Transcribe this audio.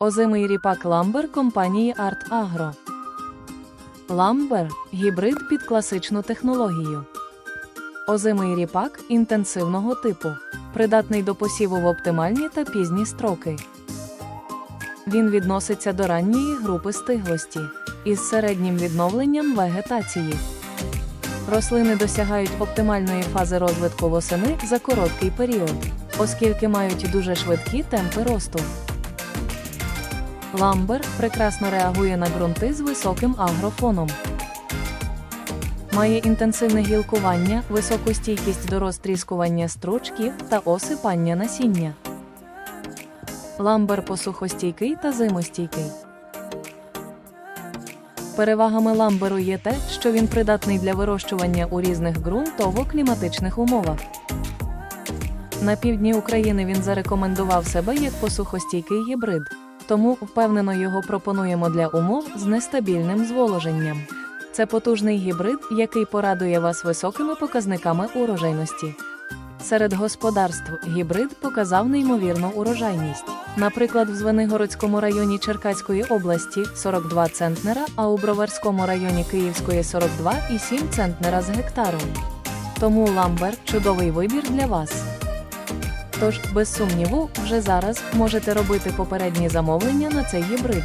Озимий ріпак Ламбер компанії Арт Агро. Ламбер гібрид під класичну технологію. Озимий ріпак інтенсивного типу, придатний до посіву в оптимальні та пізні строки. Він відноситься до ранньої групи стиглості із середнім відновленням вегетації. Рослини досягають оптимальної фази розвитку восени за короткий період, оскільки мають дуже швидкі темпи росту. Ламбер прекрасно реагує на ґрунти з високим агрофоном. Має інтенсивне гілкування, високу стійкість до розтріскування стручків та осипання насіння. Ламбер посухостійкий та зимостійкий. Перевагами ламберу є те, що він придатний для вирощування у різних ґрунтово-кліматичних умовах. На півдні України він зарекомендував себе як посухостійкий гібрид, тому впевнено його пропонуємо для умов з нестабільним зволоженням. Це потужний гібрид, який порадує вас високими показниками урожайності. Серед господарств гібрид показав неймовірну урожайність. Наприклад, в Звенигородському районі Черкаської області 42 центнера, а у Броварському районі Київської 42,7 центнера з гектару. Тому ламбер чудовий вибір для вас. Тож, без сумніву, вже зараз можете робити попередні замовлення на цей гібрид.